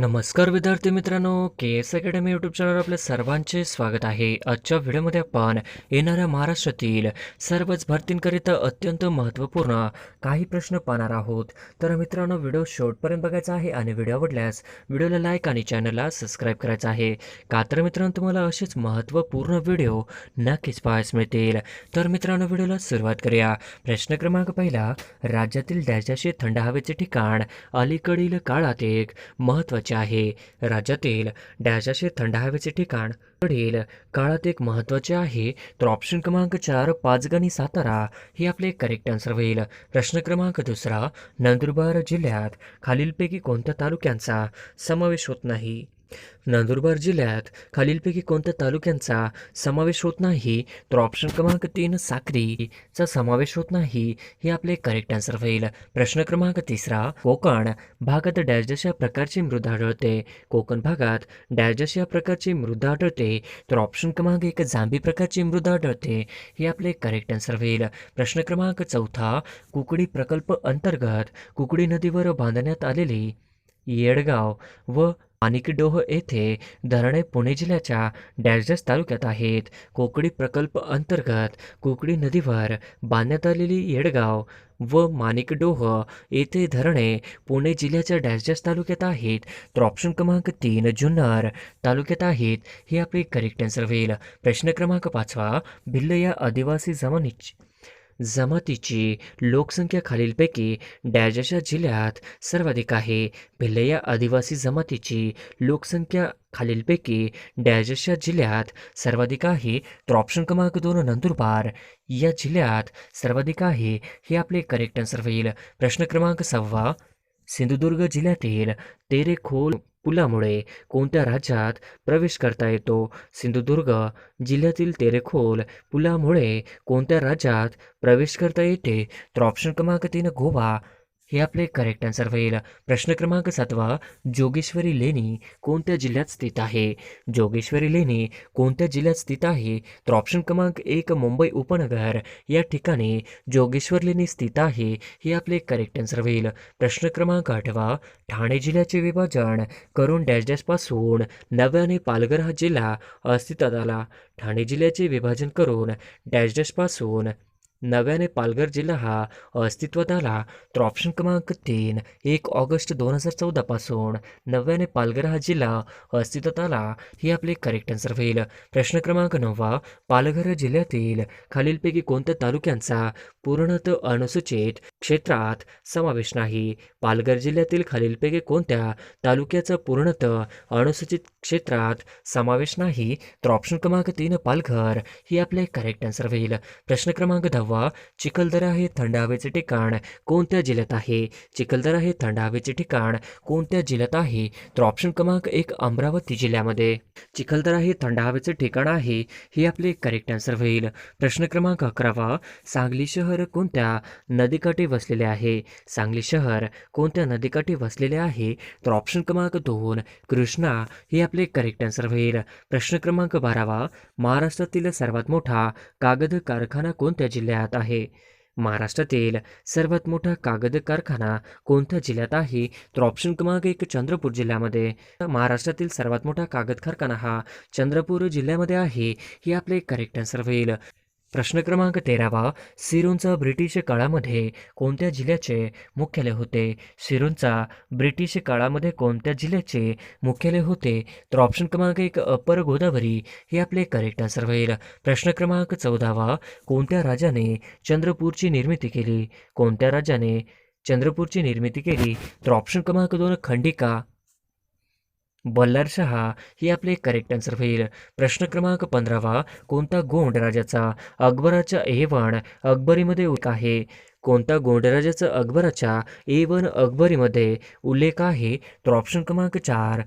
नमस्कार विद्यार्थी मित्रांनो के एस अकॅडमी यूट्यूब चॅनलवर आपल्या सर्वांचे स्वागत आहे. आजच्या व्हिडिओमध्ये आपण येणाऱ्या महाराष्ट्रातील सर्वच भरतींकरिता अत्यंत महत्त्वपूर्ण काही प्रश्न पाहणार आहोत. तर मित्रांनो व्हिडिओ शेवटपर्यंत बघायचा आहे आणि व्हिडिओ आवडल्यास व्हिडिओला लाईक आणि चॅनलला सबस्क्राईब करायचा आहे. का तर मित्रांनो तुम्हाला असेच महत्त्वपूर्ण व्हिडिओ नक्कीच पाहायस मिळतील. तर मित्रांनो व्हिडिओला सुरुवात करूया. प्रश्न क्रमांक पहिला राज्यातील डॅशाशी थंड हवेचे ठिकाण अलीकडील काळात एक महत्त्वाचे आहे राज्यातील डॅजाचे थंड हवेचे ठिकाण. कडील काळात एक महत्त्वाचे आहे तर ऑप्शन क्रमांक चार पाचगणी सातारा. हे आपले करेक्ट आन्सर होईल. प्रश्न क्रमांक दुसरा नंदुरबार जिल्ह्यात खालीलपैकी कोणत्या तालुक्यांचा समावेश होत नाही? नंदुरबार जिल्ह्यात खालीलपैकी कोणत्या तालुक्यांचा समावेश होत नाही तर ऑप्शन क्रमांक तीन साक्रीचा समावेश होत नाही हे आपले करेक्ट आन्सर होईल. प्रश्न क्रमांक तिसरा कोकण भागात डॅश या प्रकारची मृदा आढळते. कोकण भागात डॅश या प्रकारची मृदा आढळते तर ऑप्शन क्रमांक एक जांभी प्रकारची मृदा आढळते हे आपले करेक्ट आन्सर होईल. प्रश्न क्रमांक चौथा कुकडी प्रकल्प अंतर्गत कुकडी नदीवर बांधण्यात आलेली येडगाव व माणिकडोह येथे धरणे पुणे जिल्ह्याच्या डॅशडॅश तालुक्यात आहेत. कोकडी प्रकल्प अंतर्गत कोकडी नदीवर बांधण्यात आलेली येडगाव व माणिकडोह येथे धरणे पुणे जिल्ह्याच्या डॅशडॅश तालुक्यात आहेत. तर ऑप्शन क्रमांक तीन जुन्नर तालुक्यात आहेत. हे आपले करेक्ट आन्सर होईल. प्रश्न क्रमांक पाचवा भिल्ल या आदिवासी जमानीची जमातीची लोकसंख्या खालीलपैकी डॅजाच्या जिल्ह्यात सर्वाधिक आहे. भिल्लैया आदिवासी जमातीची लोकसंख्या खालीलपैकी डॅजाच्या जिल्ह्यात सर्वाधिक आहे. तर ऑप्शन क्रमांक दोन नंदुरबार. या जिल्ह्यात सर्वाधिक आहे हे आपले करेक्ट आन्सर होईल. प्रश्न क्रमांक सहावा सिंधुदुर्ग जिल्ह्यातील तेरेखोल पुलामुळे कोणत्या राज्यात प्रवेश करता येतो? सिंधुदुर्ग जिल्ह्यातील तेरेखोल पुलामुळे कोणत्या राज्यात प्रवेश करता येते? तर ऑप्शन क्रमांक तीन गोवा. हे आपले करेक्ट आन्सर होईल. प्रश्न क्रमांक सातवा जोगेश्वरी लेणी कोणत्या जिल्ह्यात स्थित आहे? जोगेश्वरी लेणी कोणत्या जिल्ह्यात स्थित आहे? तर ऑप्शन क्रमांक एक मुंबई उपनगर. या ठिकाणी जोगेश्वर लेणी स्थित आहे हे आपले करेक्ट आन्सर होईल. प्रश्न क्रमांक आठवा ठाणे जिल्ह्याचे विभाजन करून डॅश डॅशपासून नव्याने पालघर हा जिल्हा अस्तित्वात आला. ठाणे जिल्ह्याचे विभाजन करून डॅश डॅशपासून नव्याने पालघर जिल्हा हा अस्तित्वात आला तर ऑप्शन क्रमांक तीन. एक ऑगस्ट दोन हजार चौदापासून नव्याने पालघर हा जिल्हा अस्तित्वात आला ही आपले करेक्ट आन्सर होईल. प्रश्न क्रमांक नववा पालघर जिल्ह्यातील खालीलपैकी कोणत्या तालुक्यांचा पूर्णतः अनुसूचित क्षेत्रात समावेश नाही. पालघर जिल्ह्यातील खालीलपैकी कोणत्या तालुक्याचा पूर्णतः अनुसूचित क्षेत्रात समावेश नाही? तर ऑप्शन क्रमांक तीन पालघर. ही आपले करेक्ट आन्सर होईल. प्रश्न क्रमांक दहावा चिखलदरा हे थंड हवेचे ठिकाण कोणत्या जिल्ह्यात आहे? चिखलदरा हे थंड हवेचे ठिकाण कोणत्या जिल्ह्यात आहे? तर ऑप्शन क्रमांक एक अमरावती जिल्ह्यामध्ये. चिखलदरा हे थंड हवेचे ठिकाण आहे. हे आपले करेक्ट आन्सर होईल. प्रश्न क्रमांक अकरावा सांगली शहर कोणत्या नदीकाठी वसलेले आहे. सांगली शहर कोणत्या नदीकाठी वसलेले आहे? तर ऑप्शन क्रमांक दोन कृष्णा. हे आपले करेक्ट आन्सर होईल. प्रश्न क्रमांक बारावा महाराष्ट्रातील सर्वात मोठा कागद कारखाना कोणत्या जिल्ह्यात आहे? महाराष्ट्रातील सर्वात मोठा कागद कारखाना कोणत्या जिल्ह्यात आहे? तर ऑप्शन क्रमांक एक चंद्रपूर जिल्ह्यामध्ये. महाराष्ट्रातील सर्वात मोठा कागद कारखाना हा चंद्रपूर जिल्ह्यामध्ये आहे. हे आपले करेक्ट आन्सर होईल. प्रश्न क्रमांक तेरावा सिरोंचा ब्रिटिश काळामध्ये कोणत्या जिल्ह्याचे मुख्यालय होते? सिरोंचा ब्रिटिश काळामध्ये कोणत्या जिल्ह्याचे मुख्यालय होते? तर ऑप्शन क्रमांक एक अपर गोदावरी हे आपले करेक्ट आन्सर होईल. प्रश्न क्रमांक चौदावा कोणत्या राजाने चंद्रपूरची निर्मिती केली? कोणत्या राजाने चंद्रपूरची निर्मिती केली? तर ऑप्शन क्रमांक दोन खंडिका. बल्लारशहा ही आपले करेक्ट आन्सर होईल. प्रश्न क्रमांक पंधरावा कोणता गोंड राजाचा अकबराच्या ए वन अकबरीमध्ये उल्लेख आहे? कोणता गोंडराजाचा अकबराच्या ए वन अकबरीमध्ये उल्लेख आहे? तर ऑप्शन क्रमांक चार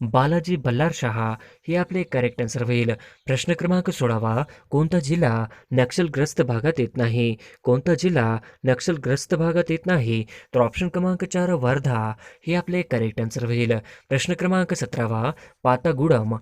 बालाजी बल्लारशहा हे आपले करेक्ट आन्सर होईल. प्रश्न क्रमांक सोळावा कोणता जिल्हा नक्षलग्रस्त भागात येत नाही? कोणता जिल्हा नक्षलग्रस्त भागात येत नाही? तर ऑप्शन क्रमांक चार वर्धा हे आपले करेक्ट आन्सर होईल. प्रश्न क्रमांक सतरावा पातागुडम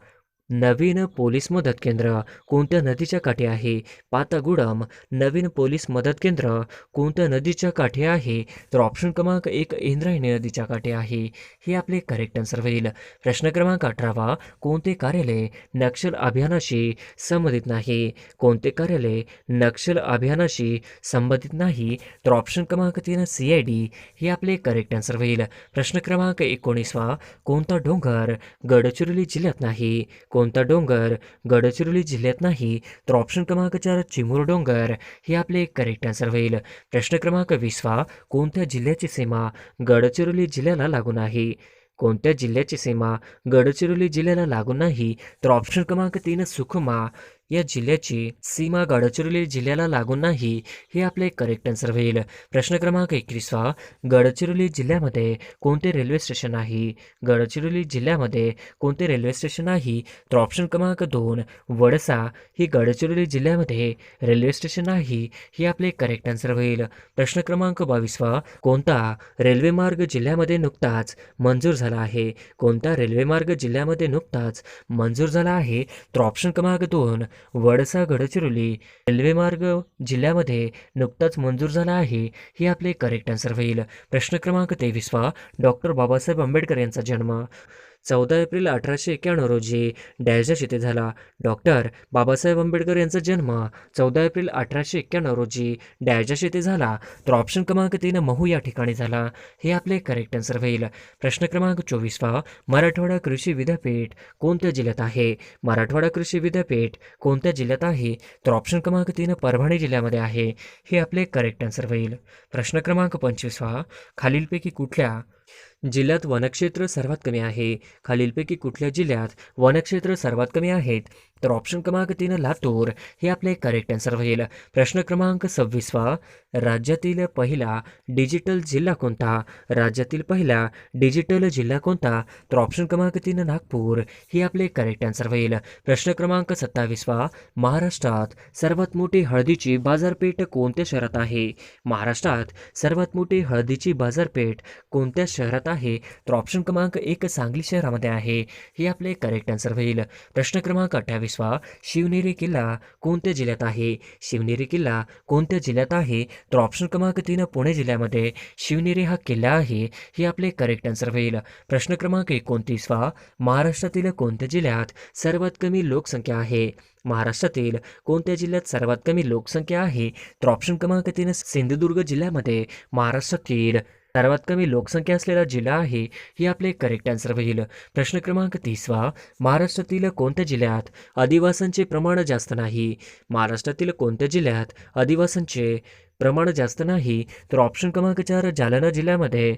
नवीन पोलीस मदत केंद्र कोणत्या नदीच्या काठी आहे? पातागुडम नवीन पोलीस मदत केंद्र कोणत्या नदीच्या काठी आहे? तर ऑप्शन क्रमांक एक इंद्रायणी नदीच्या काठी आहे. हे आपले करेक्ट आन्सर होईल. प्रश्न क्रमांक अठरावा कोणते कार्यालय नक्षल अभियानाशी संबंधित नाही? कोणते कार्यालय नक्षल अभियानाशी संबंधित नाही? तर ऑप्शन क्रमांक तीन सी आय डी हे आपले करेक्ट आन्सर होईल. प्रश्न क्रमांक एकोणीसवा कोणता डोंगर गडचिरोली जिल्ह्यात नाही? कोणता डोंगर गडचिरोली जिल्ह्यात नाही तर ऑप्शन क्रमांक चार चिमूर डोंगर. हे आपले करेक्ट आन्सर होईल. प्रश्न क्रमांक वीसवा कोणत्या जिल्ह्याची सीमा गडचिरोली जिल्ह्याला लागून आहे? कोणत्या जिल्ह्याची सीमा गडचिरोली जिल्ह्याला लागून नाही तर ऑप्शन क्रमांक तीन सुखमा. या जिल्ह्याची सीमा गडचिरोली जिल्ह्याला लागून नाही हे आपले करेक्ट आन्सर होईल. प्रश्न क्रमांक एकवीसवा गडचिरोली जिल्ह्यामध्ये कोणते रेल्वे स्टेशन आहे गडचिरोली जिल्ह्यामध्ये कोणते रेल्वे स्टेशन आहे तर ऑप्शन क्रमांक दोन वडसा ही गडचिरोली जिल्ह्यामध्ये रेल्वे स्टेशन आहे हे आपले करेक्ट आन्सर होईल. प्रश्न क्रमांक बावीसवा कोणता रेल्वे मार्ग जिल्ह्यामध्ये नुकताच मंजूर झाला आहे? कोणता रेल्वे मार्ग जिल्ह्यामध्ये नुकताच मंजूर झाला आहे? तर ऑप्शन क्रमांक दोन वडसा गडचिरोली रेल्वेमार्ग जिल्ह्यामध्ये नुकताच मंजूर झाला आहे हे आपले करेक्ट आन्सर होईल. प्रश्न क्रमांक तेवीसवा डॉक्टर बाबासाहेब आंबेडकर यांचा जन्म चौदा एप्रिल अठराशे एक्क्याण्णव रोजी डॅशच्या येथे झाला. डॉक्टर बाबासाहेब आंबेडकर यांचा जन्म चौदा एप्रिल अठराशे एक्क्याण्णव रोजी डॅशच्या येथे झाला. तर ऑप्शन क्रमांक तीन महू या ठिकाणी झाला. हे आपले करेक्ट आन्सर होईल. प्रश्न क्रमांक चोवीसवा मराठवाडा कृषी विद्यापीठ कोणत्या जिल्ह्यात आहे? मराठवाडा कृषी विद्यापीठ कोणत्या जिल्ह्यात आहे? तर ऑप्शन क्रमांक तीन परभणी जिल्ह्यामध्ये आहे. हे आपले करेक्ट आन्सर होईल. प्रश्न क्रमांक पंचवीसवा खालीलपैकी कुठल्या जिल्ह्यात वनक्षेत्र सर्वात कमी आहे. खालीलपैकी कुठल्या जिल्ह्यात वनक्षेत्र सर्वात कमी आहेत? तर ऑप्शन क्रमांक तीन लातूर हे आपले करेक्ट आन्सर होईल. प्रश्न क्रमांक सव्वीसवा राज्यातील पहिला डिजिटल जिल्हा कोणता? राज्यातील पहिला डिजिटल जिल्हा कोणता? तर ऑप्शन क्रमांक तीन नागपूर. हे आपले करेक्ट आन्सर होईल. प्रश्न क्रमांक सत्तावीसवा महाराष्ट्रात सर्वात मोठी हळदीची बाजारपेठ कोणत्या शहरात आहे? महाराष्ट्रात सर्वात मोठी हळदीची बाजारपेठ कोणत्या शहरात आहे? तर ऑप्शन क्रमांक एक सांगली शहरामध्ये आहे. हे आपले करेक्ट आन्सर होईल. प्रश्न क्रमांक अठ्ठावीस अठ्ठावीसवा शिवनेरी किल्ला कोणत्या जिल्ह्यात आहे? शिवनेरी किल्ला कोणत्या जिल्ह्यात आहे? तर ऑप्शन क्रमांक तीन पुणे जिल्ह्यामध्ये शिवनेरी हा किल्ला आहे हे आपले करेक्ट आन्सर होईल. प्रश्न क्रमांक एकोणतीसवा महाराष्ट्रातील कोणत्या जिल्ह्यात सर्वात कमी लोकसंख्या आहे? महाराष्ट्रातील कोणत्या जिल्ह्यात सर्वात कमी लोकसंख्या आहे? तर ऑप्शन क्रमांक तीन सिंधुदुर्ग जिल्ह्यामध्ये महाराष्ट्रातील सर्वात कमी लोकसंख्या असलेला जिल्हा आहे हे आपले करेक्ट आन्सर होईल. प्रश्न क्रमांक तीसवा महाराष्ट्रातील कोणत्या जिल्ह्यात आदिवासांचे प्रमाण जास्त नाही? महाराष्ट्रातील कोणत्या जिल्ह्यात आदिवासांचे प्रमाण जास्त नाही? तर ऑप्शन क्रमांक चार जालना जिल्ह्यामध्ये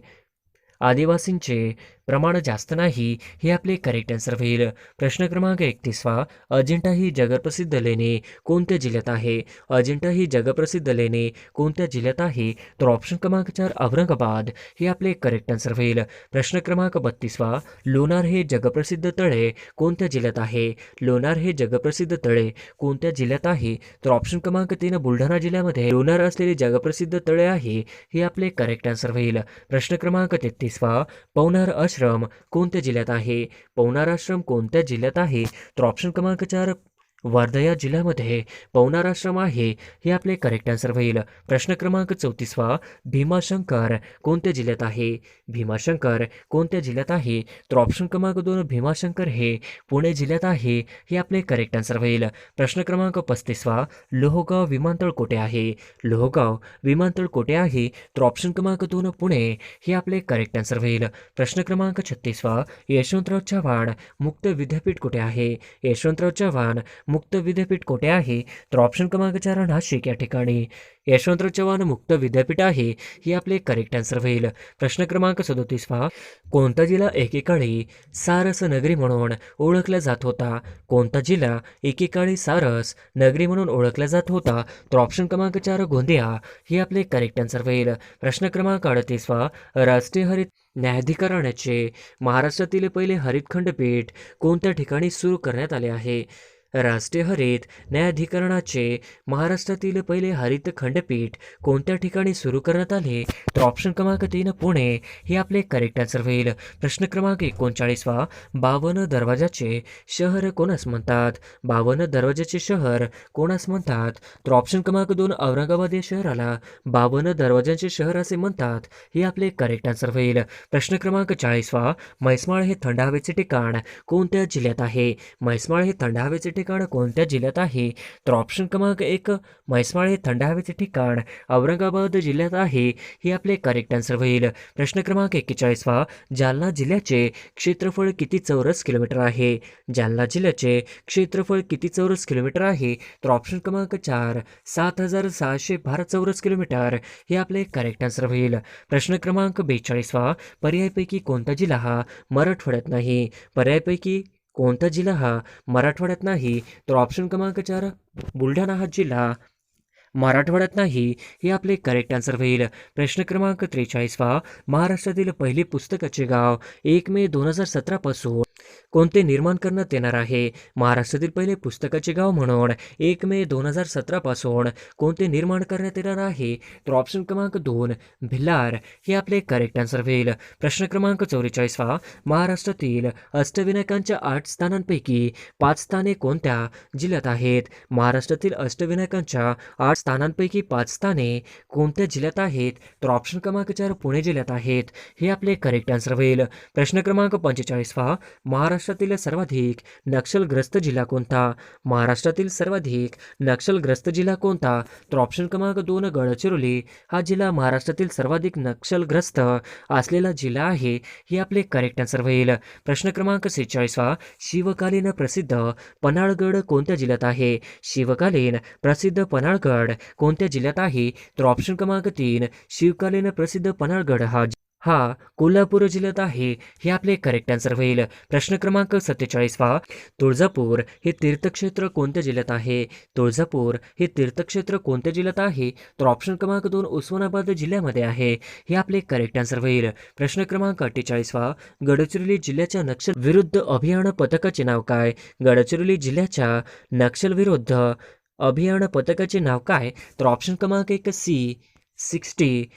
आदिवासींचे प्रमाण जास्त नाही हे आपले करेक्ट आन्सर होईल. प्रश्न क्रमांक एकतीसवा. अजिंठा ही जगप्रसिद्ध लेणे कोणत्या जिल्ह्यात आहे? अजिंठा ही जगप्रसिद्ध लेणे कोणत्या जिल्ह्यात आहे? तर ऑप्शन क्रमांक चार औरंगाबाद. हे आपले करेक्ट आन्सर होईल. प्रश्न क्रमांक बत्तीसवा. लोणार हे जगप्रसिद्ध तळे कोणत्या जिल्ह्यात आहे? लोणार हे जगप्रसिद्ध तळे कोणत्या जिल्ह्यात आहे? तर ऑप्शन क्रमांक तीन बुलढाणा जिल्ह्यामध्ये लोणार असलेले जगप्रसिद्ध तळे आहे हे आपले करेक्ट आन्सर होईल. प्रश्न क्रमांक तेहतीसवा. पवनार आश्रम कोणत्या जिल्ह्यात आहे? पवनार आश्रम कोणत्या जिल्ह्यात आहे? तर ऑप्शन क्रमांक चार वर्धा या जिल्ह्यामध्ये पवनार आश्रम आहे. हे आपले करेक्ट आन्सर होईल. प्रश्न क्रमांक चौतीसवा भीमाशंकर कोणत्या जिल्ह्यात आहे? भीमाशंकर कोणत्या जिल्ह्यात आहे? तर ऑप्शन क्रमांक दोन भीमाशंकर हे पुणे जिल्ह्यात आहे. हे आपले करेक्ट आन्सर होईल. प्रश्न क्रमांक पस्तीसवा लोहगाव विमानतळ कोठे आहे? लोहगाव विमानतळ कोठे आहे? तर ऑप्शन क्रमांक दोन पुणे. हे आपले करेक्ट आन्सर होईल. प्रश्न क्रमांक छत्तीसवा यशवंतराव चव्हाण मुक्त विद्यापीठ कुठे आहे? यशवंतराव चव्हाण मुक्त विद्यापीठ कोठे आहे? तर ऑप्शन क्रमांक चार नाशिक या ठिकाणी. यशवंतराव चव्हाण मुक्त विद्यापीठ आहे हे आपले करेक्ट आन्सर होईल. प्रश्न क्रमांक सदोतीसवा कोणता जिल्हा एकेकाळी सारस नगरी म्हणून ओळखला जात होता? कोणता जिल्हा एकेकाळी सारस नगरी म्हणून ओळखला जात होता? तर ऑप्शन क्रमांक चार गोंदिया हे आपले करेक्ट आन्सर होईल. प्रश्न क्रमांक अडतीसवा राष्ट्रीय हरित न्यायाधिकरणाचे महाराष्ट्रातील पहिले हरित खंडपीठ कोणत्या ठिकाणी सुरू करण्यात आले आहे? राष्ट्रीय हरित न्यायाधिकरणाचे महाराष्ट्रातील पहिले हरित खंडपीठ कोणत्या ठिकाणी सुरू करण्यात आले? तर ऑप्शन क्रमांक तीन पुणे. हे आपले करेक्ट आन्सर होईल. प्रश्न क्रमांक एकोणचाळीसवा बावन दरवाजाचे शहर कोणास म्हणतात? बावन दरवाजाचे शहर कोणास म्हणतात? तर ऑप्शन क्रमांक दोन औरंगाबाद या शहराला बावन दरवाजांचे शहर असे म्हणतात. हे आपले करेक्ट आन्सर होईल. प्रश्न क्रमांक चाळीसवा म्हैसमाळ हे थंड हवेचे ठिकाण कोणत्या जिल्ह्यात आहे? म्हैसमाळ हे थंड हवेचे ठिकाण कोणत्या जिल्ह्यात आहे? तर ऑप्शन क्रमांक एक म्हैसमाळ हे थंड हवेचे ठिकाण औरंगाबाद जिल्ह्यात आहे हे आपले करेक्ट आन्सर होईल. प्रश्न क्रमांक एक्केचाळीसवा जालना जिल्ह्याचे क्षेत्रफळ किती चौरस किलोमीटर आहे? जालना जिल्ह्याचे क्षेत्रफळ किती चौरस किलोमीटर आहे? तर ऑप्शन क्रमांक चार सात हजार सहाशे बारा चौरस किलोमीटर हे आपले करेक्ट आन्सर होईल. प्रश्न क्रमांक बेचाळीसवा पर्यायपैकी कोणता जिल्हा हा मराठवाड्यात नाही? पर्यायपैकी कोणता जिल्हा हा? मराठवाड्यात नाही तर ऑप्शन क्रमांक चार बुलढाणा हा जिल्हा. मराठवाड्यात नाही हे आपले करेक्ट आन्सर होईल. प्रश्न क्रमांक त्रेचाळीसवा महाराष्ट्रातील पहिले पुस्तकाचे गाव एक मे दोन हजार सतरापासून कोणते निर्माण करण्यात येणार आहे? महाराष्ट्रातील पहिले पुस्तकाचे गाव म्हणून एक मे दोन हजार सतरापासून कोणते निर्माण करण्यात येणार आहे? तर ऑप्शन क्रमांक दोन भिल्लार हे आपले करेक्ट आन्सर होईल. प्रश्न क्रमांक चौवेचाळीसवा महाराष्ट्रातील अष्टविनायकांच्या आठ स्थानांपैकी पाच स्थाने कोणत्या जिल्ह्यात आहेत? महाराष्ट्रातील अष्टविनायकांच्या आठ स्थानांपैकी पाच स्थाने कोणत्या जिल्ह्यात आहेत तर ऑप्शन क्रमांक चार पुणे जिल्ह्यात आहेत. हे आपले करेक्ट आन्सर होईल. प्रश्न क्रमांक पंचेचाळीसवा महाराष्ट्रातील सर्वाधिक नक्षलग्रस्त जिल्हा कोणता? महाराष्ट्रातील सर्वाधिक नक्षलग्रस्त जिल्हा कोणता? तर ऑप्शन क्रमांक दोन गडचिरोली हा जिल्हा महाराष्ट्रातील सर्वाधिक नक्षलग्रस्त असलेला जिल्हा आहे. हे आपले करेक्ट आन्सर होईल. प्रश्न क्रमांक सेहेचाळीसवा शिवकालीन प्रसिद्ध पन्हाळगड कोणत्या जिल्ह्यात आहे? शिवकालीन प्रसिद्ध पन्हाळगड कोणत्या जिल्ह्यात आहे? तर ऑप्शन क्रमांक तीन शिवकालीन प्रसिद्ध पन्हाळगड हा हा कोल्हापूर जिल्ह्यात आहे. हे आपले करेक्ट आन्सर होईल. प्रश्न क्रमांक सत्तेचाळीसवा तुळजापूर हे तीर्थक्षेत्र कोणत्या जिल्ह्यात आहे? तुळजापूर हे तीर्थक्षेत्र कोणत्या जिल्ह्यात आहे? तर ऑप्शन क्रमांक दोन उस्मानाबाद जिल्ह्यामध्ये आहे. हे आपले करेक्ट आन्सर होईल. प्रश्न क्रमांक अठ्ठेचाळीसवा गडचिरोली जिल्ह्याच्या नक्षल विरुद्ध अभियान पथकाचे नाव काय? गडचिरोली जिल्ह्याच्या नक्षल विरुद्ध अभियान पथकाचे नाव काय? तर ऑप्शन क्रमांक एक सी सिक्स्टी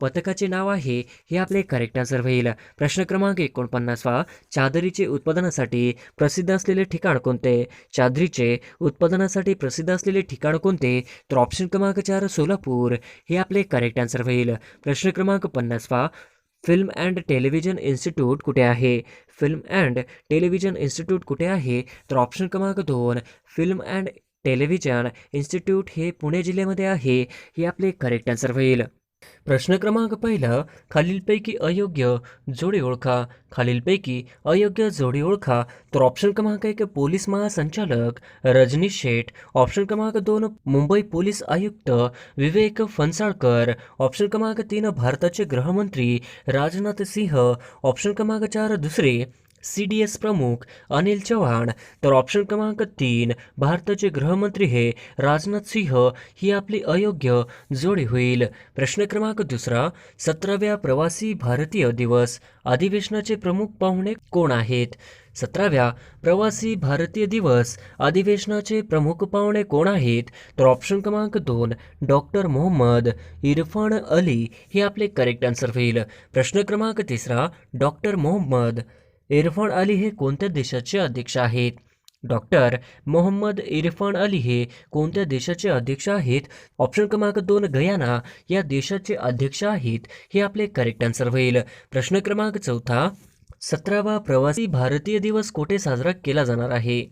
पथकाचे नाव आहे हे आपले करेक्ट आन्सर होईल. प्रश्न क्रमांक एकोणपन्नासवा. चादरीचे उत्पादनासाठी प्रसिद्ध असलेले ठिकाण कोणते? चादरीचे उत्पादनासाठी प्रसिद्ध असलेले ठिकाण कोणते? तर ऑप्शन क्रमांक चार सोलापूर. हे आपले करेक्ट आन्सर होईल. प्रश्न क्रमांक पन्नासवा. फिल्म अँड टेलिव्हिजन इन्स्टिट्यूट कुठे आहे? फिल्म अँड टेलिव्हिजन इन्स्टिट्यूट कुठे आहे? तर ऑप्शन क्रमांक दोन फिल्म अँड टेलिव्हिजन इन्स्टिट्यूट हे पुणे जिल्ह्यामध्ये आहे. हे आपले करेक्ट आन्सर होईल. प्रश्न क्रमांक पहिला खालीलपैकी अयोग्य जोडी ओळखा. खालीलपैकी अयोग्य जोडी ओळखा. तर ऑप्शन क्रमांक एक पोलीस महासंचालक रजनीश शेठ. ऑप्शन क्रमांक दोन मुंबई पोलीस आयुक्त विवेक फणसाळकर. ऑप्शन क्रमांक तीन भारताचे गृहमंत्री राजनाथ सिंह. ऑप्शन क्रमांक चार दुसरे सी डी एस प्रमुख अनिल चव्हाण. तर ऑप्शन क्रमांक तीन भारताचे गृहमंत्री हे राजनाथ सिंह ही आपली अयोग्य जोडी होईल. प्रश्न क्रमांक दुसरा सतराव्या प्रवासी भारतीय दिवस अधिवेशनाचे प्रमुख पाहुणे कोण आहेत? सतराव्या प्रवासी भारतीय दिवस अधिवेशनाचे प्रमुख पाहुणे कोण आहेत? तर ऑप्शन क्रमांक दोन डॉक्टर मोहम्मद इरफान अली हे आपले करेक्ट आन्सर होईल. प्रश्न क्रमांक तिसरा डॉक्टर मोहम्मद इरफान अली हे कोणत्या देशाचे अध्यक्ष आहेत? डॉक्टर मोहम्मद इरफान अली हे कोणत्या देशाचे अध्यक्ष आहेत? ऑप्शन क्रमांक दोन गयाना या देशाचे अध्यक्ष आहेत हे आपले करेक्ट आन्सर होईल. प्रश्न क्रमांक चौथा सतरावा प्रवासी भारतीय दिवस कोठे साजरा केला जाणार आहे?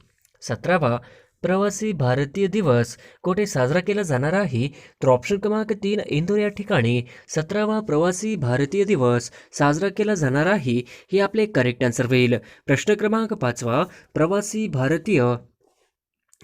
सतरावा प्रवासी भारतीय दिवस कोठे साजरा केला जाणार आहे? तर ऑप्शन क्रमांक तीन इंदोर या ठिकाणी सतरावा प्रवासी भारतीय दिवस साजरा केला जाणार आहे हे आपले करेक्ट आन्सर होईल. प्रश्न क्रमांक पाचवा प्रवासी भारतीय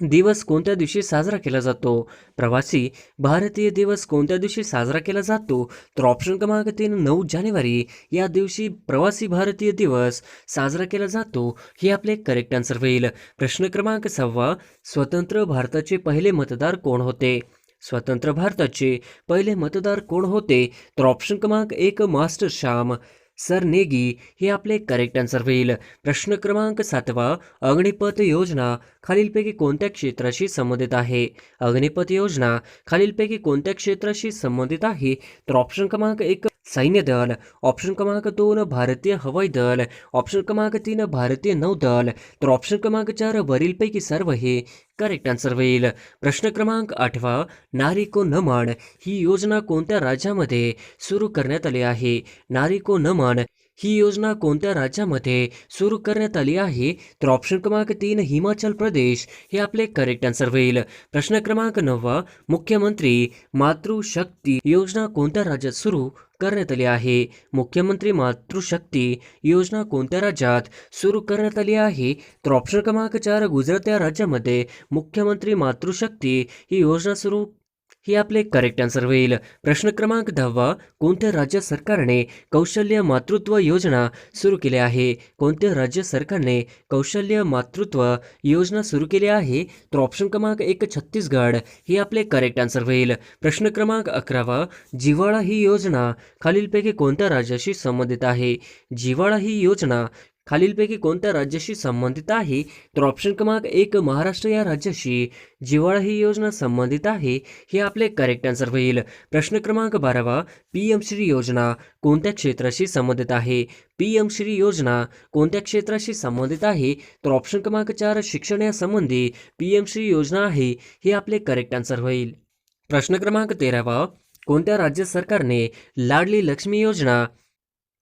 दिवस कोणत्या दिवशी साजरा केला जातो? प्रवासी भारतीय दिवस कोणत्या दिवशी साजरा केला जातो? तर ऑप्शन क्रमांक तीन नऊ जानेवारी या दिवशी प्रवासी भारतीय दिवस साजरा केला जातो हे आपले करेक्ट आन्सर होईल. प्रश्न क्रमांक सहावा स्वतंत्र भारताचे पहिले मतदार कोण होते? स्वतंत्र भारताचे पहिले मतदार कोण होते? तर ऑप्शन क्रमांक एक मास्टर श्याम. सर नेगी हे आपले करेक्ट आन्सर होईल. प्रश्न क्रमांक सातवा अग्निपथ योजना खालीलपैकी कोणत्या क्षेत्राशी संबंधित आहे? अग्निपथ योजना खालीलपैकी कोणत्या क्षेत्राशी संबंधित आहे? तर ऑप्शन क्रमांक एक सैन्य दल ऑप्शन क्रमांक दोन भारतीय हवाई दल ऑप्शन क्रमांक तीन भारतीय नौदल तर ऑप्शन क्रमांक चार वरीलपैकी सर्व हे करेक्ट आन्सर होईल. प्रश्न क्रमांक आठवा नारिको नमन ही योजना कोणत्या राज्यामध्ये सुरू करण्यात आली आहे? नारिको नमन ही योजना कोणत्या राज्यामध्ये सुरू करण्यात आली आहे? तर ऑप्शन क्रमांक तीन हिमाचल प्रदेश हे आपले करेक्ट आन्सर होईल. प्रश्न क्रमांक नववा मुख्यमंत्री मातृशक्ती योजना कोणत्या राज्यात सुरू करण्यात आली आहे. मुख्यमंत्री मातृशक्ती योजना कोणत्या राज्यात सुरू करण्यात आली आहे? तर ऑप्शन क्रमांक चार गुजरात या राज्यामध्ये मुख्यमंत्री मातृशक्ती ही योजना सुरू हे आपले करेक्ट आन्सर होईल. प्रश्न क्रमांक दहावा कोणत्या राज्य सरकारने कौशल्य मातृत्व योजना सुरू केली आहे? कोणत्या राज्य सरकारने कौशल्य मातृत्व योजना सुरू केली आहे? तर ऑप्शन क्रमांक एक छत्तीसगड. ही आपले करेक्ट आन्सर होईल. प्रश्न क्रमांक अकरावा जिव्हाळा ही योजना खालीलपैकी कोणत्या राज्याशी संबंधित आहे? जिव्हाळा ही योजना खालीलपैकी कोणत्या राज्याशी संबंधित आहे? तर ऑप्शन क्रमांक एक महाराष्ट्र या राज्याशी. जिव्हाळा ही योजना संबंधित आहे हे आपले करेक्ट आन्सर होईल. प्रश्न क्रमांक बारावा पी एम श्री योजना कोणत्या क्षेत्राशी संबंधित आहे? पी एम श्री योजना कोणत्या क्षेत्राशी संबंधित आहे? तर ऑप्शन क्रमांक चार शिक्षण यासंबंधी. पी एम श्री योजना आहे हे आपले करेक्ट आन्सर होईल. प्रश्न क्रमांक तेरावा कोणत्या राज्य सरकारने लाडली लक्ष्मी योजना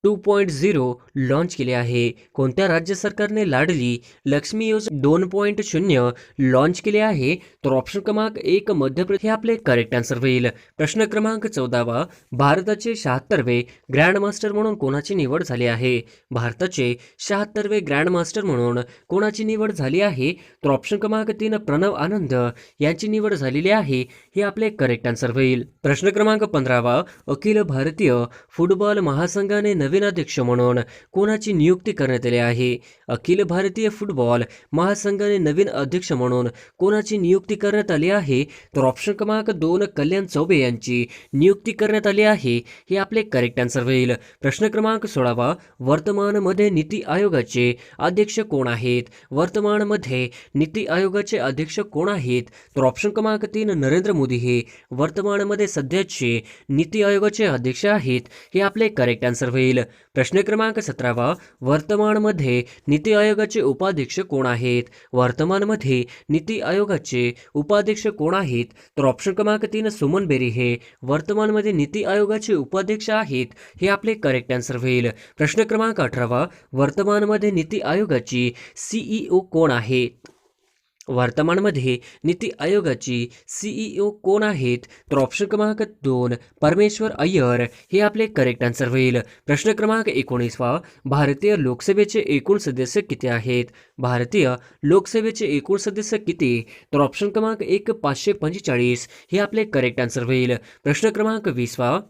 टू पॉईंट झिरो लॉन्च केले आहे. कोणत्या राज्य सरकारने लाडली लक्ष्मी योजना दोन पॉईंट शून्य लॉन्च केले आहे? तर ऑप्शन क्रमांक एक मध्य प्रदेश. हे आपले करेक्ट आन्सर होईल. प्रश्न क्रमांक चौदावा भारताचे शहात्तरवे ग्रँड मास्टर म्हणून कोणाची निवड झाली आहे? भारताचे शहात्तरवे ग्रँड मास्टर म्हणून कोणाची निवड झाली आहे? तर ऑप्शन क्रमांक तीन प्रणव आनंद यांची निवड झालेली आहे. हे आपले करेक्ट आन्सर होईल. प्रश्न क्रमांक पंधरावा अखिल भारतीय फुटबॉल महासंघाने नवीन अध्यक्ष म्हणून कोणाची नियुक्ती करण्यात आली आहे? अखिल भारतीय फुटबॉल महासंघाने नवीन अध्यक्ष म्हणून कोणाची नियुक्ती करण्यात आली आहे? तर ऑप्शन क्रमांक दोन कल्याण चौबे यांची नियुक्ती करण्यात आली आहे. हे आपले करेक्ट आन्सर होईल. प्रश्न क्रमांक सोळावा. वर्तमानमध्ये नीती आयोगाचे अध्यक्ष कोण आहेत? वर्तमानमध्ये नीती आयोगाचे अध्यक्ष कोण आहेत? तर ऑप्शन क्रमांक तीन नरेंद्र मोदी हे वर्तमानमध्ये सध्याचे नीती आयोगाचे अध्यक्ष आहेत. हे आपले करेक्ट आन्सर होईल. प्रश्न क्रमांक सतरावा वर्तमानमध्ये नीती आयोगाचे उपाध्यक्ष कोण आहेत? वर्तमानमध्ये नीती आयोगाचे उपाध्यक्ष कोण आहेत? तर ऑप्शन क्रमांक तीन सुमन बेरी हे. वर्तमानमध्ये नीती आयोगाचे उपाध्यक्ष आहेत हे आपले करेक्ट आन्सर होईल. प्रश्न क्रमांक अठरावा वर्तमानमध्ये नीती आयोगाची सीईओ कोण आहेत वर्तमानमध्ये नीती आयोगाची सीईओ कोण आहेत? तर ऑप्शन क्रमांक दोन परमेश्वर अय्यर. हे आपले करेक्ट आन्सर होईल. प्रश्न क्रमांक एकोणीसवा भारतीय लोकसभेचे एकूण सदस्य किती आहेत? भारतीय लोकसभेचे एकूण सदस्य किती? तर ऑप्शन क्रमांक एक पाचशे पंचेचाळीस. हे आपले करेक्ट आन्सर होईल. प्रश्न क्रमांक वीसवा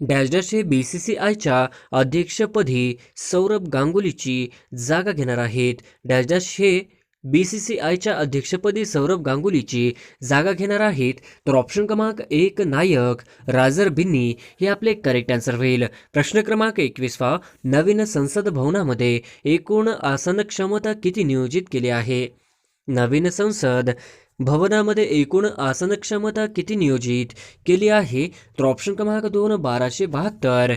डॅश डॅश हे बी सी सी आयच्या अध्यक्षपदी सौरभ गांगुलीची जागा घेणार आहेत. डॅश डॅश हे बी सी सी आयच्या अध्यक्षपदी सौरभ गांगुलीची जागा घेणार आहेत तर ऑप्शन क्रमांक एक नायक राजर बिन्नी हे आपले करेक्ट आन्सर होईल. प्रश्न क्रमांक एकवीसवा नवीन संसद भवनामध्ये एकूण आसन क्षमता किती नियोजित केली आहे? नवीन संसद भवनामध्ये एकूण आसन क्षमता किती नियोजित केली आहे? तर ऑप्शन क्रमांक दोन बाराशे बहात्तर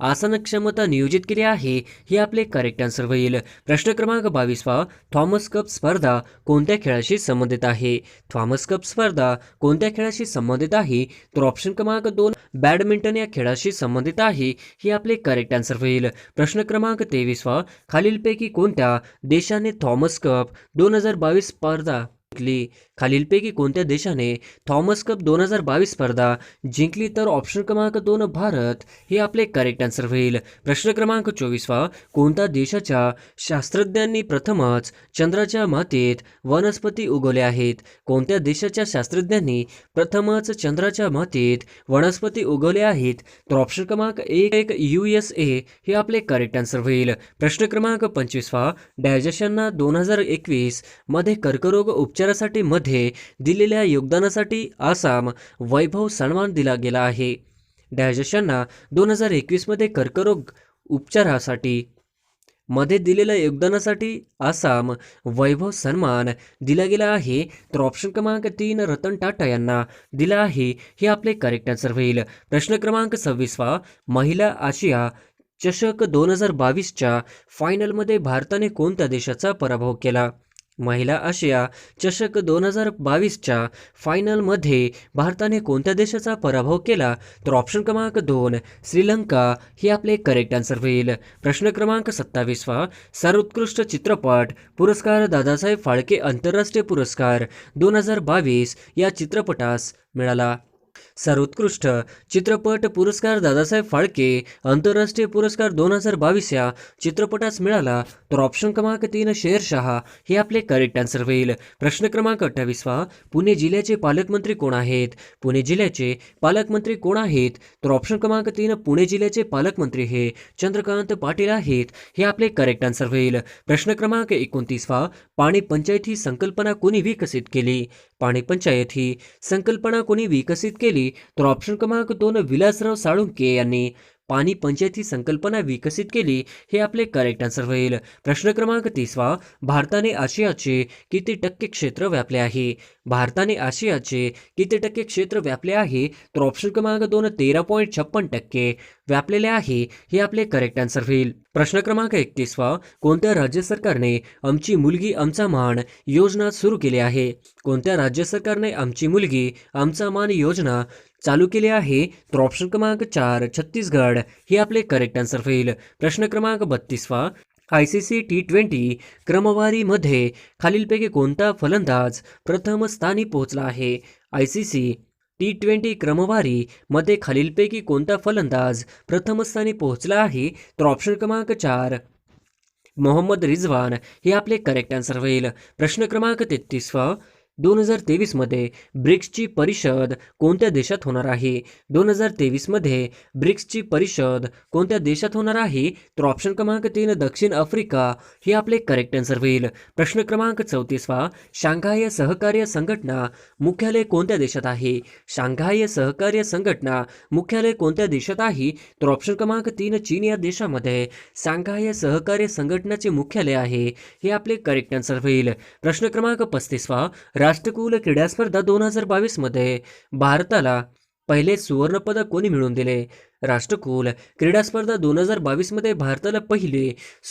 आसन क्षमता नियोजित केली आहे हे आपले करेक्ट आन्सर होईल. प्रश्न क्रमांक बावीसवा थॉमस कप स्पर्धा कोणत्या खेळाशी संबंधित आहे? थॉमस कप स्पर्धा कोणत्या खेळाशी संबंधित आहे? तर ऑप्शन क्रमांक दोन बॅडमिंटन या खेळाशी संबंधित आहे हे आपले करेक्ट आन्सर होईल. प्रश्न क्रमांक तेवीसवा खालीलपैकी कोणत्या देशाने थॉमस कप दोन हजार बावीस स्पर्धा जिंकली. खालीलपैकी कोणत्या देशाने थॉमस कप दोन हजार बावीस स्पर्धा जिंकली तर ऑप्शन क्रमांक दोन भारत हे आपले करेक्ट आन्सर होईल. प्रश्न क्रमांक चोवीसवा कोणत्या देशाच्या शास्त्रज्ञांनी प्रथमच चंद्राच्या मातीत वनस्पती उगवल्या आहेत? कोणत्या देशाच्या शास्त्रज्ञांनी प्रथमच चंद्राच्या मातीत वनस्पती उगवल्या आहेत? तर ऑप्शन क्रमांक एक एक यू एस ए हे आपले करेक्ट आन्सर होईल. प्रश्न क्रमांक पंचवीसवा डायजेशनना दोन हजार एकवीसमध्ये कर्करोग उपचार उपचारासाठी मध्ये दिलेल्या योगदानासाठी आसाम वैभव सन्मान दिला गेला आहे. डायजेशनना दोन हजार एकवीसमध्ये कर्करोग उपचारासाठी मध्ये दिलेल्या योगदानासाठी आसाम वैभव सन्मान दिला गेला आहे. तर ऑप्शन क्रमांक तीन रतन टाटा यांना दिला आहे. हे आपले करेक्ट आन्सर होईल. प्रश्न क्रमांक सव्वीसवा महिला आशिया चषक दोन हजार बावीसच्या फायनलमध्ये भारताने कोणत्या देशाचा पराभव केला? महिला आशिया चषक दोन हजार बावीसच्या फायनलमध्ये भारताने कोणत्या देशाचा पराभव केला? तर ऑप्शन क्रमांक दोन श्रीलंका. हे आपले करेक्ट आन्सर होईल. प्रश्न क्रमांक सत्तावीसवा सर्वोत्कृष्ट चित्रपट पुरस्कार दादासाहेब फाळके आंतरराष्ट्रीय पुरस्कार दोन हजार बावीस या चित्रपटास मिळाला. सर्वोत्कृष्ट चित्रपट पुरस्कार दादासाहेब फाळके आंतरराष्ट्रीय पुरस्कार दोन हजार बावीस या चित्रपटास मिळाला तर ऑप्शन क्रमांक तीन शेरशहा हे आपले करेक्ट आन्सर होईल. प्रश्न क्रमांक अठ्ठावीसवा पुणे जिल्ह्याचे पालकमंत्री कोण आहेत? पुणे जिल्ह्याचे पालकमंत्री कोण आहेत? तर ऑप्शन क्रमांक तीन पुणे जिल्ह्याचे पालकमंत्री हे चंद्रकांत पाटील आहेत हे आपले करेक्ट आन्सर होईल. प्रश्न क्रमांक एकोणतीसवा पाणी पंचायत ही संकल्पना कोणी विकसित केली? पाणी पंचायत ही संकल्पना कोणी विकसित केली? तर ऑप्शन क्रमांक दोन विलासराव साळुंके यांनी पाणी पंचायत ही संकल्पना विकसित केली हे आपले करेक्ट आन्सर होईल. प्रश्न क्रमांक तीसवा भारताने आशियाचे किती टक्के क्षेत्र व्यापले आहे? भारताने आशियाचे किती टक्के क्षेत्र व्यापले आहे? तर ऑप्शन क्रमांक दोन तेरा पॉईंट छप्पन टक्के व्यापलेले आहे हे आपले करेक्ट आन्सर होईल. प्रश्न क्रमांक एकतीसवा कोणत्या राज्य सरकारने आमची मुलगी आमचा मान योजना सुरू केली आहे? कोणत्या राज्य सरकारने आमची मुलगी आमचा मान योजना चालू केले आहे. तर ऑप्शन क्रमांक चार छत्तीसगड. हे आपले करेक्ट आन्सर होईल प्रश्न क्रमांक बत्तीसवा. I C C T twenty क्रमवारीमध्ये खालीलपैकी कोणता फलंदाज प्रथम स्थानी पोहोचला आहे? I C C T twenty क्रमवारीमध्ये खालीलपैकी कोणता फलंदाज प्रथम स्थानी पोहोचला आहे? तर ऑप्शन क्रमांक चार मोहम्मद रिझवान. हे आपले करेक्ट आन्सर होईल प्रश्न क्रमांक तेहतीसवा. दोन हजार तेवीसमध्ये ब्रिक्सची परिषद कोणत्या देशात होणार आहे? दोन हजार तेवीसमध्ये ब्रिक्सची परिषद कोणत्या देशात होणार आहे? तर ऑप्शन क्रमांक तीन दक्षिण आफ्रिका. हे आपले करेक्ट आन्सर होईल. प्रश्न क्रमांक चौतीसवा. शांघाय सहकार्य संघटना मुख्यालय कोणत्या देशात आहे? शांघाय सहकार्य संघटना मुख्यालय कोणत्या देशात आहे? तर ऑप्शन क्रमांक तीन चीन या देशामध्ये शांघाय सहकार्य संघटनाचे मुख्यालय आहे. हे आपले करेक्ट आन्सर होईल. प्रश्न क्रमांक पस्तीसवा. राष्ट्रकुल क्रीडास्पर्धा दोन हजार बावीसमध्ये भारताला पहिले सुवर्णपदक कोणी मिळवून दिले? राष्ट्रकुल क्रीडा स्पर्धा दोन हजार बावीसमध्ये भारताला पहिले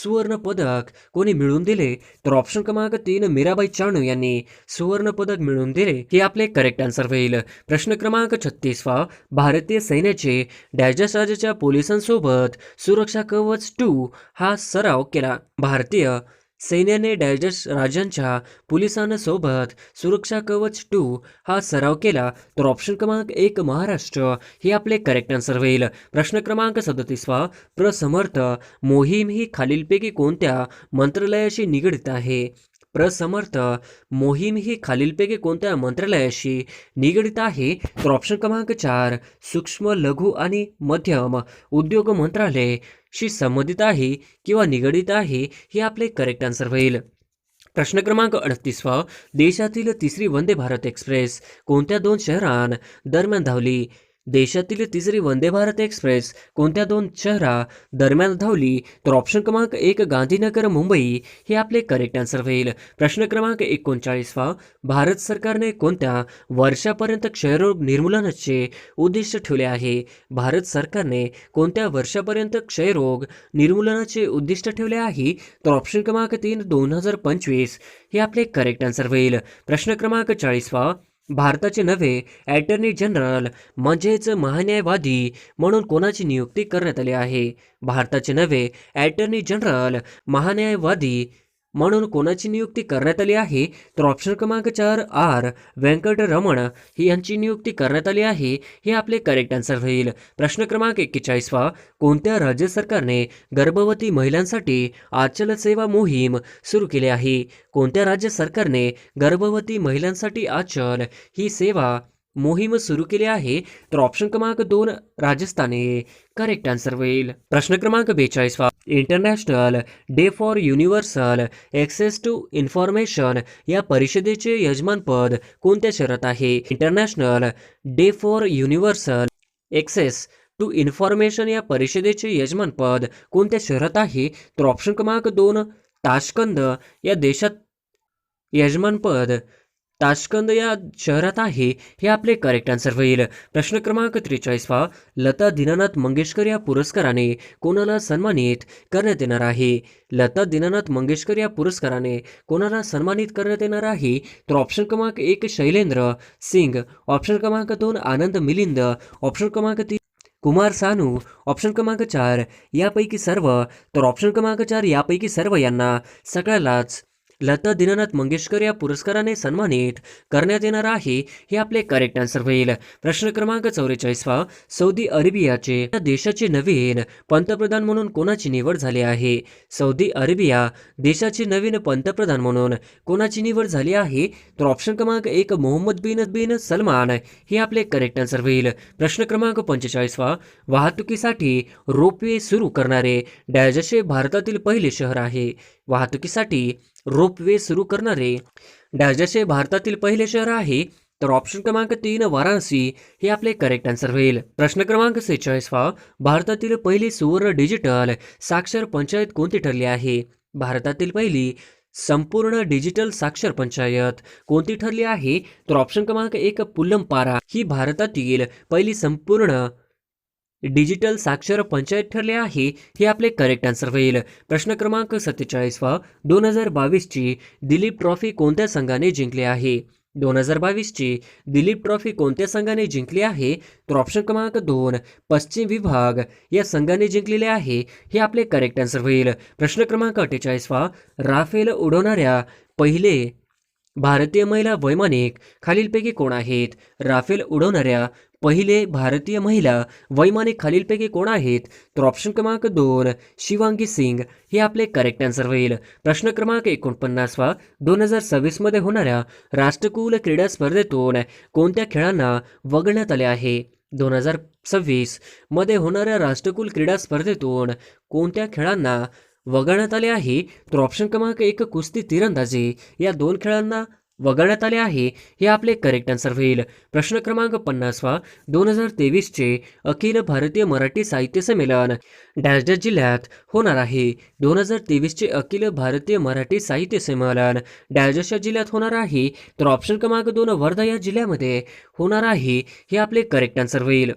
सुवर्णपदक कोणी मिळवून दिले? तर ऑप्शन क्रमांक तीन मीराबाई चाणू यांनी सुवर्णपदक मिळवून दिले हे आपले करेक्ट आन्सर होईल. प्रश्न क्रमांक छत्तीसवा. भारतीय सैन्याचे डॅजस राजाच्या पोलिसांसोबत सुरक्षा कवच टू हा सराव केला. भारतीय सैन्याने डॅजस राजांच्या पोलिसांसोबत सुरक्षा कवच टू हा सराव केला तर ऑप्शन क्रमांक एक महाराष्ट्र हे आपले करेक्ट आन्सर होईल. प्रश्न क्रमांक सदतीसवा प्रसमर्थ मोहीम ही खालीलपैकी कोणत्या मंत्रालयाशी निगडित आहे? प्रसमर्थ. मोहीम ही खालीलपैकी कोणत्या मंत्रालयाशी निगडित आहे? तर ऑप्शन क्रमांक चार सूक्ष्म लघु आणि मध्यम उद्योग मंत्रालयशी संबंधित आहे किंवा निगडित आहे हे आपले करेक्ट आन्सर होईल. प्रश्न क्रमांक अडतीसवा देशातील तिसरी वंदे भारत एक्सप्रेस कोणत्या दोन शहरां दरम्यान धावली? देशातील तिसरी वंदे भारत एक्सप्रेस कोणत्या दोन शहरा दरम्यान धावली तर ऑप्शन क्रमांक एक गांधीनगर मुंबई हे आपले करेक्ट आन्सर होईल. प्रश्न क्रमांक एकोणचाळीसवा भारत सरकारने कोणत्या वर्षापर्यंत क्षयरोग निर्मूलनाचे उद्दिष्ट ठेवले आहे? भारत सरकारने कोणत्या वर्षापर्यंत क्षयरोग निर्मूलनाचे उद्दिष्ट ठेवले आहे? तर ऑप्शन क्रमांक तीन दोन हजार पंचवीस हे आपले करेक्ट आन्सर होईल. प्रश्न क्रमांक चाळीसवा भारताचे नवे ॲटर्नी जनरल म्हणजेच महान्यायवादी म्हणून कोणाची नियुक्ती करण्यात आली आहे? भारताचे नवे ॲटर्नी जनरल महान्यायवादी म्हणून कोणाची नियुक्ती करण्यात आली आहे तर ऑप्शन क्रमांक चार आर व्यंकटरमण ही यांची नियुक्ती करण्यात आली आहे हे आपले करेक्ट आन्सर होईल. प्रश्न क्रमांक एक्केचाळीसवा कोणत्या राज्य सरकारने गर्भवती महिलांसाठी आचल सेवा मोहीम सुरू केली आहे? कोणत्या राज्य सरकारने गर्भवती महिलांसाठी आचल ही सेवा मोहीम सुरू केली आहे तर ऑप्शन क्रमांक दोन राजस्थाने. करेक्ट आन्सर होईल प्रश्न क्रमांक बेचाळीसवा international day for universal access to information या परिषदेचे यजमानपद कोणत्या शहरात आहे? International day for universal access to information या परिषदेचे यजमानपद कोणत्या शहरात आहे? तर ऑप्शन क्रमांक दोन ताशकंद या देशात यजमानपद ताशकंद या शहरात आहे हे आपले करेक्ट आन्सर होईल. प्रश्न क्रमांक त्रेचाळीसवा लता दीनानाथ मंगेशकर या पुरस्काराने कोणाला सन्मानित करण्यात येणार आहे? लता दीनानाथ मंगेशकर या पुरस्काराने कोणाला सन्मानित करण्यात येणार आहे? तर ऑप्शन क्रमांक एक शैलेंद्र सिंग. ऑप्शन क्रमांक दोन आनंद मिलिंद. ऑप्शन क्रमांक तीन कुमार सानू. ऑप्शन क्रमांक चार यापैकी सर्व. तर ऑप्शन क्रमांक चार यापैकी सर्व यांना सगळ्यालाच लता दीनानाथ मंगेशकर या पुरस्काराने सन्मानित करण्यात येणार आहे हे आपले करेक्ट आन्सर होईल. प्रश्न क्रमांक चौवेचाळीसवा सौदी अरेबियाचे देशाचे नवीन पंतप्रधान म्हणून कोणाची निवड झाली आहे? सौदी अरेबिया देशाचे नवीन पंतप्रधान म्हणून कोणाची निवड झाली आहे? तर ऑप्शन क्रमांक एक मोहम्मद बिन बिन सलमान हे आपले करेक्ट आन्सर होईल. प्रश्न क्रमांक पंचेचाळीसवा वाहतुकीसाठी रोपवे सुरू करणारे डॅजशे भारतातील पहिले शहर आहे. वाहतुकीसाठी रोपवे सुरू करणारे. डॅजशे भारतातील पहिले शहर आहे तर ऑप्शन क्रमांक तीन वाराणसी. हे आपले करेक्ट आन्सर होईल. प्रश्न क्रमांक सेहेचाळीसवा भारतातील पहिली सुवर्ण डिजिटल साक्षर पंचायत कोणती ठरली आहे? भारतातील पहिली संपूर्ण डिजिटल साक्षर पंचायत कोणती ठरली आहे? तर ऑप्शन क्रमांक एक पुल्लमपारा ही भारतातील पहिली संपूर्ण डिजिटल साक्षर पंचायत ठरले आहे हे आपले करेक्ट आन्सर होईल. प्रश्न क्रमांक सत्तेचाळीसवा दोन हजार बावीसची दिलीप ट्रॉफी कोणत्या संघाने जिंकली आहे? दोन हजार बावीसची दिलीप ट्रॉफी कोणत्या संघाने जिंकली आहे? तर ऑप्शन क्रमांक दोन पश्चिम विभाग या संघाने जिंकलेले आहे हे आपले करेक्ट आन्सर होईल. प्रश्न क्रमांक अठ्ठेचाळीसवा राफेल उडवणाऱ्या पहिले भारतीय महिला वैमानिक खालीलपैकी कोण आहेत? राफेल उडवणाऱ्या पहिले भारतीय महिला वैमानिक खालीलपैकी कोण आहेत? तर ऑप्शन क्रमांक दोन शिवांगी सिंग. हे आपले करेक्ट आन्सर होईल. प्रश्न क्रमांक एकोणपन्नासवा दोन हजार सव्वीसमध्ये होणाऱ्या राष्ट्रकुल क्रीडा स्पर्धेतून कोणत्या खेळांना वगळण्यात आले आहे? दोन हजार सव्वीसमध्ये होणाऱ्या राष्ट्रकुल क्रीडा स्पर्धेतून कोणत्या खेळांना वगळण्यात आले आहे. तर ऑप्शन क्रमांक एक कुस्ती तिरंदाजी. या दोन खेळांना वगळण्यात आले आहे हे आपले करेक्ट आन्सर होईल. प्रश्न क्रमांक पन्नासवा दोन हजार तेवीसचे अखिल भारतीय मराठी साहित्य संमेलन डॅश डॅश जिल्ह्यात होणार आहे. दोन हजार तेवीसचे अखिल भारतीय मराठी साहित्य संमेलन डॅश या जिल्ह्यात होणार आहे. तर ऑप्शन क्रमांक दोन वर्धा या जिल्ह्यामध्ये होणार आहे हे आपले करेक्ट आन्सर होईल.